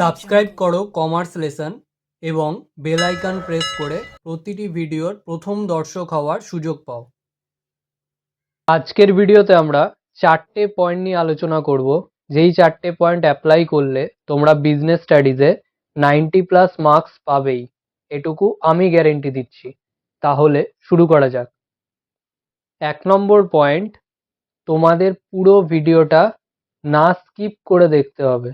Subscribe করো commerce lesson এবং bell icon press করে প্রতিটি ভিডিওর প্রথম দর্শক হওয়ার সুযোগ পাও। আজকের ভিডিওতে আমরা চারটে পয়েন্ট নিয়ে আলোচনা করব। যেই চারটে পয়েন্ট অ্যাপ্লাই করলে তোমরা বিজনেস স্টাডিজে নাইনটি প্লাস মার্কস পাবেই। এটুকু আমি গ্যারেন্টি দিচ্ছি। তাহলে শুরু করা যাক। এক নম্বর পয়েন্ট তোমাদের পুরো ভিডিওটা না স্কিপ করে দেখতে হবে।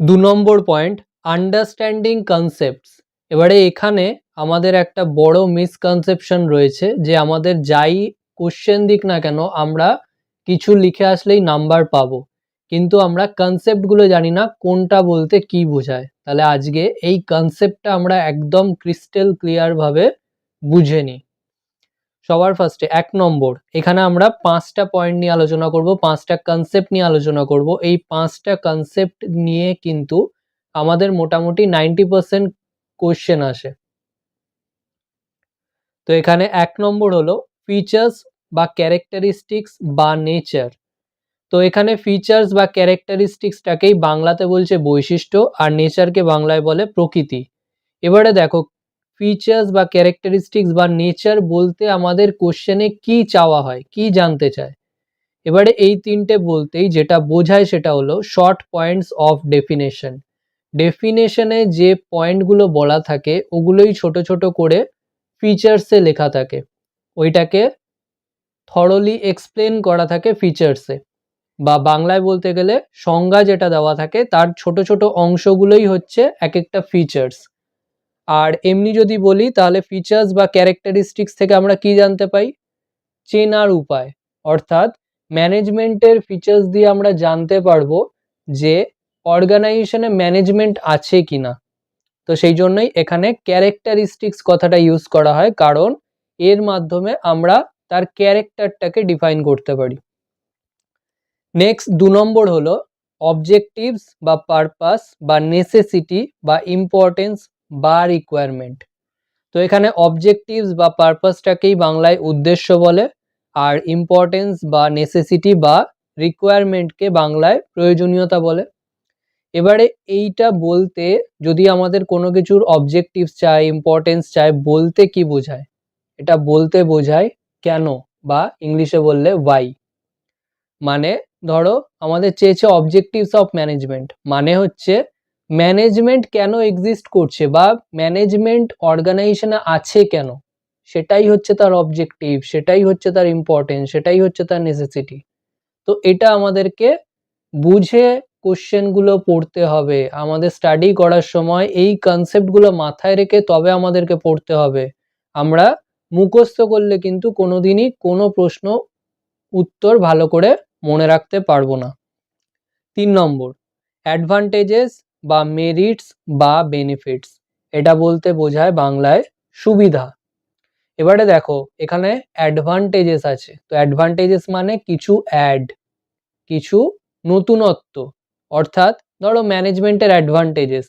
দু নম্বর পয়েন্ট আন্ডারস্ট্যান্ডিং কনসেপ্টস এবারে এখানে আমাদের একটা বড় মিসকনসেপশন রয়েছে যে আমাদের যাই কোশ্চেন দিক না কেন, আমরা কিছু লিখে আসলেই নাম্বার পাবো। কিন্তু আমরা কনসেপ্টগুলো জানি না, কোনটা বলতে কি বোঝায়। তাহলে আজকে এই কনসেপ্টটা আমরা একদম ক্রিস্টেল ক্লিয়ারভাবে বুঝে নিই। সবার ফার্স্টে এক নম্বর। এখানে আমরা পাঁচটা পয়েন্ট নিয়ে আলোচনা করব, পাঁচটা কনসেপ্ট নিয়ে আলোচনা করব। এই পাঁচটা কনসেপ্ট নিয়ে কিন্তু আমাদের মোটামুটি নাইনটি পার্সেন্ট কোশ্চেন আসে। তো এখানে এক নম্বর হলো ফিচার্স বা ক্যারেক্টারিস্টিক্স বা নেচার তো এখানে ফিচার্স বা ক্যারেক্টারিস্টিক্সটাকেই বাংলাতে বলছে বৈশিষ্ট্য আর নেচারকে বাংলায় বলে প্রকৃতি। এবারে দেখো ফিচার্স বা ক্যারেক্টারিস্টিক্স বা নেচার বলতে আমাদের কোশ্চেনে কি চাওয়া হয়, কি জানতে চায়? এবারে এই তিনটে বলতেই যেটা বোঝায় সেটা হলো শর্ট পয়েন্টস অফ ডেফিনেশন ডেফিনেশনে যে পয়েন্টগুলো বলা থাকে, ওগুলোই ছোট ছোট করে ফিচার্সে লেখা থাকে। ওইটাকে থরলি এক্সপ্লেন করা থাকে ফিচার্সে বা বাংলায় বলতে গেলে সংজ্ঞা যেটা দেওয়া থাকে, তার ছোট ছোট অংশগুলোই হচ্ছে এক একটা ফিচার্স আর এমনি যদি বলি, তাহলে ফিচার্স বা ক্যারেক্টারিস্টিক্স থেকে আমরা কি জানতে পাই? চেনার উপায়। অর্থাৎ ম্যানেজমেন্টের ফিচার্স দিয়ে আমরা জানতে পারব যে অর্গানাইজেশনে ম্যানেজমেন্ট আছে কি না তো সেই জন্যই এখানে ক্যারেক্টারিস্টিক্স কথাটা ইউজ করা হয়, কারণ এর মাধ্যমে আমরা তার ক্যারেক্টারটাকে ডিফাইন করতে পারি। নেক্সট দু নম্বর হলো অবজেক্টিভস বা পারপাস বা নেসেসিটি বা ইম্পর্টেন্স বা রিকোয়ারমেন্ট তো এখানে অবজেক্টিভস বা পারপাসটাকেই বাংলায় উদ্দেশ্য বলে, আর ইম্পর্টেন্স বা নেসেসিটি বা রিকোয়ারমেন্টকে বাংলায় প্রয়োজনীয়তা বলে। এবারে এইটা বলতে যদি আমাদের কোনো কিছুর অবজেক্টিভস চাই ইম্পর্টেন্স চাই, বলতে কি বোঝায়? এটা বলতে বোঝায় কেন বা ইংলিশে বললে ওয়াই মানে ধরো আমাদের চেয়েছে অবজেক্টিভস অফ ম্যানেজমেন্ট মানে হচ্ছে ম্যানেজমেন্ট কেন এক্সিস্ট করছে বা ম্যানেজমেন্ট অর্গানাইজেশনে আছে কেন? সেটাই হচ্ছে তার অবজেক্টিভ, সেটাই হচ্ছে তার ইম্পর্টেন্স, সেটাই হচ্ছে তার নেসেসিটি তো এটা আমাদেরকে বুঝে কোশ্চেনগুলো পড়তে হবে। আমাদের স্টাডি করার সময় এই কনসেপ্টগুলো মাথায় রেখে তবে আমাদেরকে পড়তে হবে। আমরা মুখস্থ করলে কিন্তু কোনোদিনই কোনো প্রশ্ন উত্তর ভালো করে মনে রাখতে পারব না। তিন নম্বর অ্যাডভান্টেজেস বা মেরিটস বা বেনিফিটস এটা বলতে বোঝায় বাংলায় সুবিধা। এবারে দেখো, এখানে অ্যাডভান্টেজেস আছে। তো অ্যাডভান্টেজেস মানে কিছু অ্যাড কিছু নতুনত্ব। অর্থাৎ ধরো ম্যানেজমেন্টের অ্যাডভান্টেজেস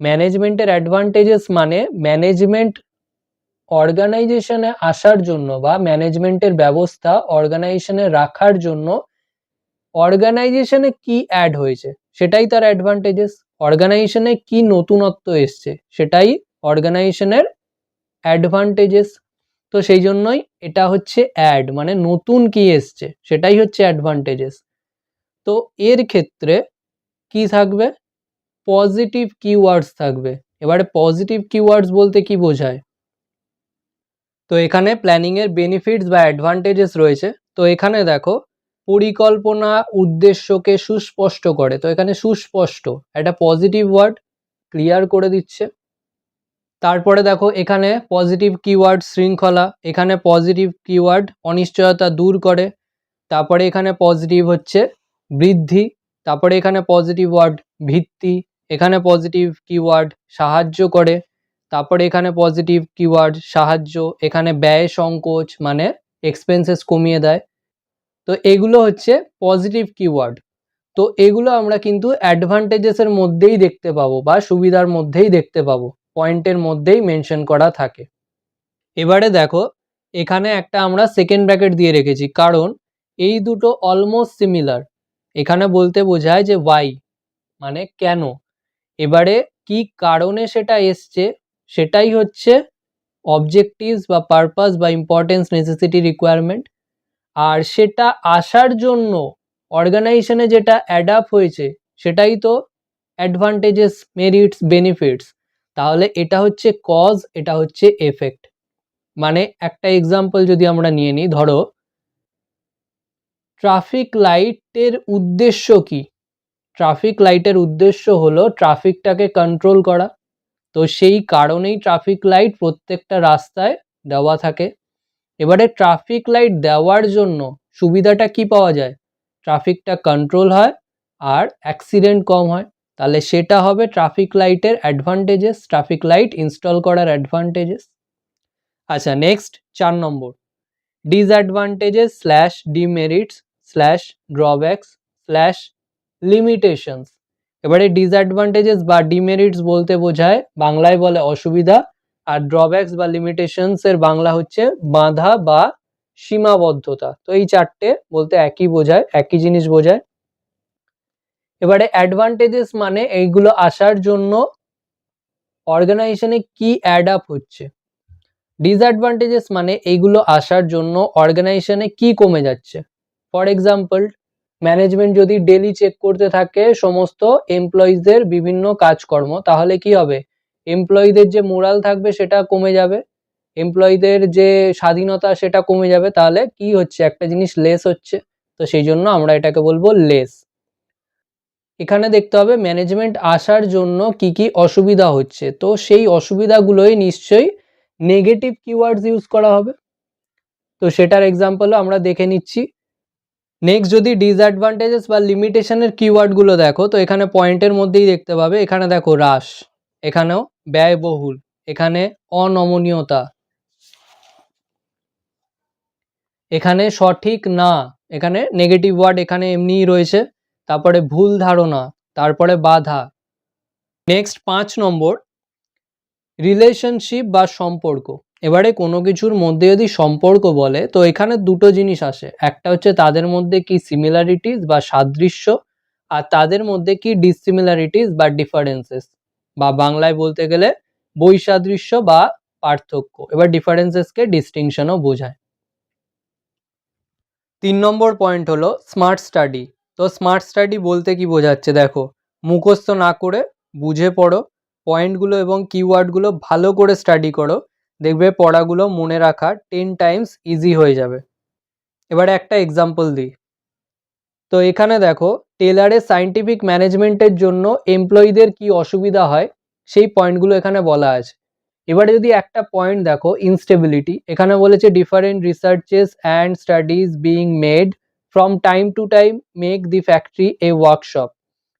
ম্যানেজমেন্টের অ্যাডভান্টেজেস মানে ম্যানেজমেন্ট অর্গানাইজেশনে আসার জন্য বা ম্যানেজমেন্টের ব্যবস্থা অর্গানাইজেশনে রাখার জন্য অর্গানাইজেশনে কি অ্যাড হয়েছে? সেটাই তার অ্যাডভান্টেজেস অর্গানাইজেশনে কি নতুনত্ব এসছে? সেটাই অর্গানাইজেশনের অ্যাডভান্টেজেস তো সেই জন্যই এটা হচ্ছে অ্যাড মানে নতুন কি এসছে? সেটাই হচ্ছে অ্যাডভান্টেজেস তো এর ক্ষেত্রে কি থাকবে? পজিটিভ কিওয়ার্ডস থাকবে। এবারে পজিটিভ কিওয়ার্ডস বলতে কি বোঝায়? তো এখানে প্ল্যানিংয়ের বেনিফিটস বা অ্যাডভান্টেজেস রয়েছে। তো এখানে দেখো পরিকল্পনা উদ্দেশ্যকে সুস্পষ্ট করে। তো এখানে সুস্পষ্ট, একটা পজিটিভ ওয়ার্ড ক্লিয়ার করে দিচ্ছে। তারপরে দেখো, এখানে পজিটিভ কিওয়ার্ড শৃঙ্খলা, এখানে পজিটিভ কিওয়ার্ড অনিশ্চয়তা দূর করে, তারপরে এখানে পজিটিভ হচ্ছে বৃদ্ধি, তারপরে এখানে পজিটিভ ওয়ার্ড ভিত্তি, এখানে পজিটিভ কিওয়ার্ড সাহায্য করে, তারপরে এখানে পজিটিভ কিওয়ার্ড সাহায্য, এখানে ব্যয় সংকোচ মানে এক্সপেন্সেস কমিয়ে দেয়। তো এগুলো হচ্ছে পজিটিভ কিওয়ার্ড তো এগুলো আমরা কিন্তু অ্যাডভান্টেজেসের মধ্যেই দেখতে পাবো বা সুবিধার মধ্যেই দেখতে পাবো। পয়েন্টের মধ্যেই মেনশন করা থাকে। এবারে দেখো, এখানে একটা আমরা সেকেন্ড ব্র্যাকেট দিয়ে রেখেছি। কারণ এই দুটো অলমোস্ট সিমিলার এখানে বলতে বোঝায় যে ওয়াই মানে কেন। এবারে কি কারণে সেটা এসছে, সেটাই হচ্ছে অবজেক্টিভস বা পারপাস বা ইম্পর্টেন্স নেসেসিটি রিকোয়ারমেন্ট আর সেটা আসার জন্য অর্গানাইজেশনে যেটা অ্যাডাপ হয়েছে, সেটাই তো অ্যাডভান্টেজেস মেরিটস বেনিফিটস তাহলে এটা হচ্ছে কজ এটা হচ্ছে এফেক্ট মানে একটা এক্সাম্পল যদি আমরা নিয়ে নিই, ধরো ট্রাফিক লাইটের উদ্দেশ্য কি? ট্রাফিক লাইটের উদ্দেশ্য হলো ট্রাফিকটাকে কন্ট্রোল করা। তো সেই কারণেই ট্রাফিক লাইট প্রত্যেকটা রাস্তায় দেওয়া থাকে। এবারে ট্রাফিক লাইট দেওয়ার জন্য সুবিধাটা কি পাওয়া যায়? ট্রাফিকটা কন্ট্রোল হয় আর অ্যাক্সিডেন্ট কম হয়। তাহলে সেটা হবে ট্রাফিক লাইটের অ্যাডভান্টেজেস ট্রাফিক লাইট ইনস্টল করার অ্যাডভান্টেজেস আচ্ছা নেক্সট চার নম্বর। Disadvantages slash demerits slash drawbacks slash limitations এবারে ডিসঅ্যাডভান্টেজেস বা ডিমেরিটস বলতে বোঝায়, বাংলায় বলে অসুবিধা আর ড্রব্যাকস বা লিমিটেশনস এর বাংলা হচ্ছে বাঁধা বা সীমাবদ্ধতা। তো এই চারটে বলতে একই বোঝায়, একই জিনিস বোঝায়। এবারে অ্যাডভান্টেজেস মানে এইগুলো আসার জন্য অর্গানাইজেশনে কি অ্যাড আপ হচ্ছে? ডিসঅ্যাডভান্টেজেস মানে এইগুলো আসার জন্য অর্গানাইজেশনে কি কমে যাচ্ছে? ফর এক্সাম্পল ম্যানেজমেন্ট যদি ডেলি চেক করতে থাকে সমস্ত এমপ্লয়িজদের বিভিন্ন কাজকর্ম, তাহলে কি হবে? এমপ্লয়ীদের যে মোরাল থাকবে সেটা কমে যাবে। এমপ্লয়ীদের যে স্বাধীনতা সেটা কমে যাবে। তাহলে কি হচ্ছে? একটা জিনিস লেস হচ্ছে। তো সেই জন্য আমরা এটাকে বলব লেস এখানে দেখতে হবে ম্যানেজমেন্ট আসার জন্য কি কি অসুবিধা হচ্ছে। তো সেই অসুবিধাগুলোই নিশ্চয়ই নেগেটিভ কিওয়ার্ডস ইউজ করা হবে। তো সেটার এক্সাম্পলও আমরা দেখে নিচ্ছি। নেক্সট যদি ডিসঅ্যাডভান্টেজেস বা লিমিটেশনের কিওয়ার্ডগুলো দেখো, তো এখানে পয়েন্টের মধ্যেই দেখতে পাবে। এখানে দেখো হ্রাস। এখানেও ব্যয়বহুল, এখানে অনমনীয়তা। এখানে সঠিক না, এখানে নেগেটিভ ওয়ার্ড এখানে এমনিই রয়েছে, তারপরে ভুল ধারণা, তারপরে বাধা। নেক্সট পাঁচ নম্বর রিলেশনশিপ বা সম্পর্ক। এবারে কোনো কিছুর মধ্যে যদি সম্পর্ক বলে, তো এখানে দুটো জিনিস আসে। একটা হচ্ছে তাদের মধ্যে কি সিমিলারিটিস বা সাদৃশ্য, আর তাদের মধ্যে কি ডিসিমিলারিটিস বা ডিফারেন্সেস বা বাংলায় বলতে গেলে বৈসাদৃশ্য বা পার্থক্য। এবার ডিফারেন্সেসকে ডিস্টিংশনও বোঝায়। তিন নম্বর পয়েন্ট হলো স্মার্ট স্টাডি তো স্মার্ট স্টাডি বলতে কি বোঝাচ্ছে দেখো? মুখস্থ না করে বুঝে পড়ো পয়েন্টগুলো এবং কিওয়ার্ডগুলো ভালো করে স্টাডি করো, দেখবে পড়াগুলো মনে রাখা টেন টাইমস ইজি হয়ে যাবে। এবারে একটা এক্সাম্পল দিই। তো এখানে দেখো টেলারের সায়েন্টিফিক ম্যানেজমেন্টের জন্য এমপ্লয়ীদের কি অসুবিধা হয়, সেই পয়েন্টগুলো এখানে বলা আছে। এবারে যদি একটা পয়েন্ট দেখো ইনস্টেবিলিটি এখানে বলেছে different researches and studies being made from time to time make the factory a workshop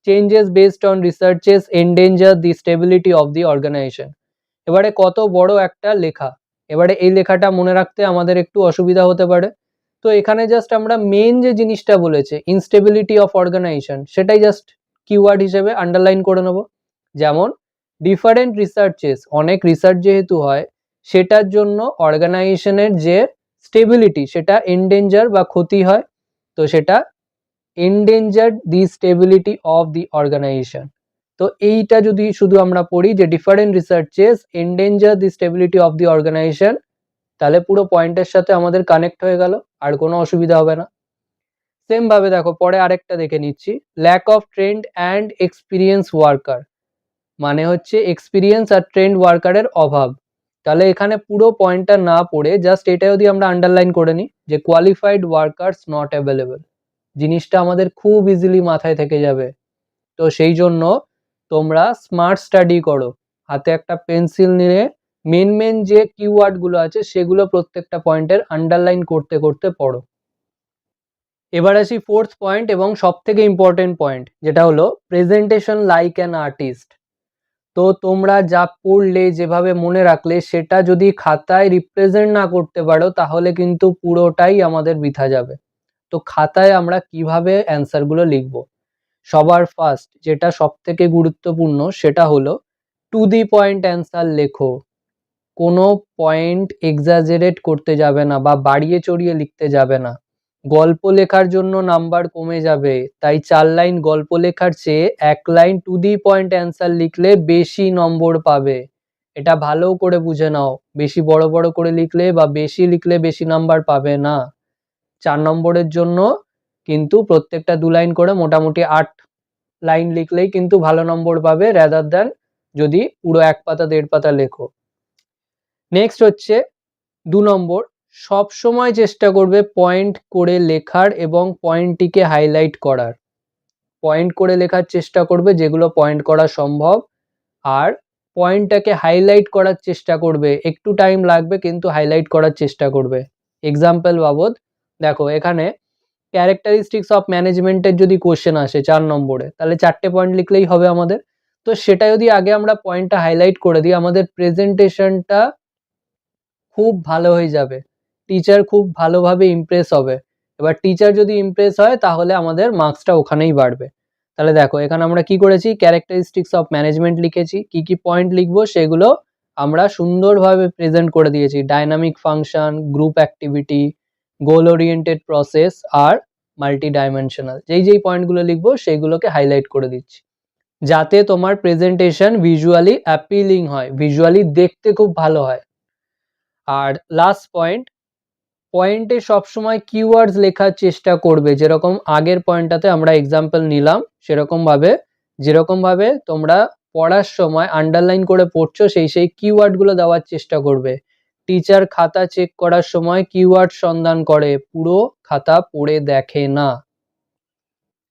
changes based on researches endanger the stability of the organisation এবারে কত বড় একটা লেখা। এবারে এই লেখাটা মনে রাখতে আমাদের একটু অসুবিধা হতে পারে। তো এখানে জাস্ট আমরা মেন যে জিনিসটা বলেছে ইনস্টেবিলিটি অফ অর্গানাইজেশন সেটাই জাস্ট কিওয়ার্ড হিসেবে আন্ডারলাইন করে নেব। যেমন ডিফারেন্ট রিসার্চেস অনেক রিসার্চ যেহেতু হয়, সেটার জন্য অর্গানাইজেশনের যে স্টেবিলিটি সেটা এনডেঞ্জার বা ক্ষতি হয়, তো সেটা endanger the stability of the organisation তো এইটা যদি শুধু আমরা পড়ি যে different researches endanger the stability of the organisation তাহলে পুরো পয়েন্টের সাথে আমাদের কানেক্ট হয়ে গেল, আর কোনো অসুবিধা হবে না। সেম ভাবে দেখো, পরে আরেকটা দেখে নিচ্ছি। Lack of trained and experience worker মানে হচ্ছে এক্সপিরিয়েন্স আর ট্রেন্ড ওয়ার্কারের অভাব। তাহলে এখানে পুরো পয়েন্টটা না পড়ে জাস্ট এটা যদি আমরা আন্ডারলাইন করে নিই যে কোয়ালিফাইড ওয়ার্কার্স নট অ্যাভেলেবেল জিনিসটা আমাদের খুব ইজিলি মাথায় থেকে যাবে। তো সেই জন্য তোমরা স্মার্ট স্টাডি করো। হাতে একটা পেন্সিল নিয়ে মেন মেন যে কিওয়ার্ডগুলো আছে সেগুলো প্রত্যেকটা পয়েন্টের আন্ডারলাইন করতে করতে পড়ো। এবার আসি ফোর্থ পয়েন্ট এবং সব থেকে ইম্পর্টেন্ট পয়েন্ট যেটা হলো প্রেজেন্টেশন লাইক অ্যান আর্টিস্ট তো তোমরা যা পড়লে, যেভাবে মনে রাখলে, সেটা যদি খাতায় রিপ্রেজেন্ট না করতে পারো, তাহলে কিন্তু পুরোটাই আমাদের বৃথা যাবে। তো খাতায় আমরা কীভাবে অ্যান্সারগুলো লিখব? সবার ফার্স্ট যেটা সব থেকে গুরুত্বপূর্ণ সেটা হলো টু দি পয়েন্ট অ্যান্সার লেখো। কোনো পয়েন্ট এক্সাজারেট করতে যাবে না বা বাড়িয়ে চড়িয়ে লিখতে যাবে না। গল্প লেখার জন্য নাম্বার কমে যাবে, তাই চার লাইন গল্প লেখার চেয়ে এক line to the point answer লিখলে বেশি নম্বর পাবে। এটা ভালো করে বুঝে নাও, বেশি বড় বড় করে লিখলে বা বেশি লিখলে বেশি নাম্বার পাবে না। চার নম্বরের জন্য কিন্তু প্রত্যেকটা দু লাইন করে মোটামুটি আট লাইন লিখলেই কিন্তু ভালো নম্বর পাবে র্যাদার দ্যান যদি পুরো এক পাতা দেড় পাতা লেখো। নেক্সট হচ্ছে দু নম্বর সব সময় চেষ্টা করবে পয়েন্ট করে লেখার এবং পয়েন্টটিকে হাইলাইট করার। পয়েন্ট করে লেখার চেষ্টা করবে যেগুলো পয়েন্ট করা সম্ভব আর পয়েন্টটাকে হাইলাইট করার চেষ্টা করবে, একটু টাইম লাগবে কিন্তু হাইলাইট করার চেষ্টা করবে। এক্সাম্পল বাবদ, দেখো এখানে ক্যারেক্টারিস্টিক্স অফ ম্যানেজমেন্টের যদি কোশ্চেন আসে চার নম্বরে, তাহলে চারটে পয়েন্ট লিখলেই হবে আমাদের। তো সেটা যদি আগে আমরা পয়েন্টটা হাইলাইট করে দিই, আমাদের প্রেজেন্টেশনটা খুব ভালো হয়ে যাবে। টিচার খুব ভালোভাবে ইমপ্রেস হবে। এবার টিচার যদি ইমপ্রেস হয়, তাহলে আমাদের মার্কসটা ওখানেই বাড়বে। তাহলে দেখো, এখানে আমরা কি করেছি? ক্যারেক্টারিস্টিক্স অফ ম্যানেজমেন্ট লিখেছি। কি কি পয়েন্ট লিখব, সেগুলো আমরা সুন্দরভাবে প্রেজেন্ট করে দিয়েছি। Dynamic function group activity goal oriented process আর মাল্টি ডাইমেনশনাল যেই যেই পয়েন্টগুলো লিখব সেইগুলোকে হাইলাইট করে দিচ্ছি। যাতে তোমার প্রেজেন্টেশন ভিজুয়ালি অ্যাপিলিং হয় ভিজুয়ালি দেখতে খুব ভালো হয়। আর লাস্ট পয়েন্ট পয়েন্টে সবসময় কিওয়ার্ডস লেখার চেষ্টা করবে। যেরকম আগের পয়েন্টটাতে আমরা এক্সাম্পল নিলাম, সেরকম ভাবে, যেরকম ভাবে তোমরা পড়ার সময় আন্ডারলাইন করে পড়ছো, সেই সেই কিওয়ার্ডগুলো দেওয়ার চেষ্টা করবে। টিচার খাতা চেক করার সময় কিওয়ার্ড সন্ধান করে, পুরো খাতা পড়ে দেখে না।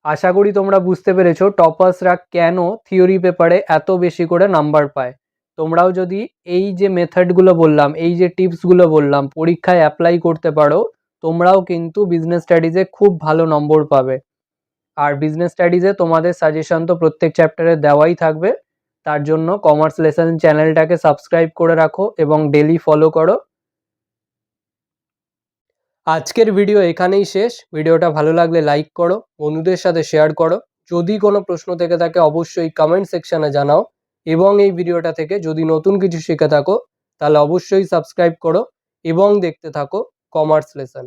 আশা করি তোমরা বুঝতে পেরেছ টপার্সরা কেন থিওরি পেপারে এত বেশি করে নাম্বার পায়? তোমরাও যদি এই যে মেথডগুলো বললাম, এই যে টিপসগুলো বললাম, পরীক্ষায় অ্যাপ্লাই করতে পারো, তোমরাও কিন্তু বিজনেস স্টাডিজে খুব ভালো নম্বর পাবে। আর বিজনেস স্টাডিজে তোমাদের সাজেশন তো প্রত্যেক চ্যাপ্টারে দেওয়াই থাকবে। তার জন্য কমার্স লেসন চ্যানেলটাকে সাবস্ক্রাইব করে রাখো এবং ডেলি ফলো করো। আজকের ভিডিও এখানেই শেষ। ভিডিওটা ভালো লাগলে লাইক করো, বন্ধুদের সাথে শেয়ার করো। যদি কোনো প্রশ্ন থেকে থাকে, অবশ্যই কমেন্ট সেকশনে জানাও। এবং এই ভিডিওটা থেকে যদি নতুন কিছু শিখে থাকো, তাহলে অবশ্যই সাবস্ক্রাইব করো এবং দেখতে থাকো কমার্স লেসন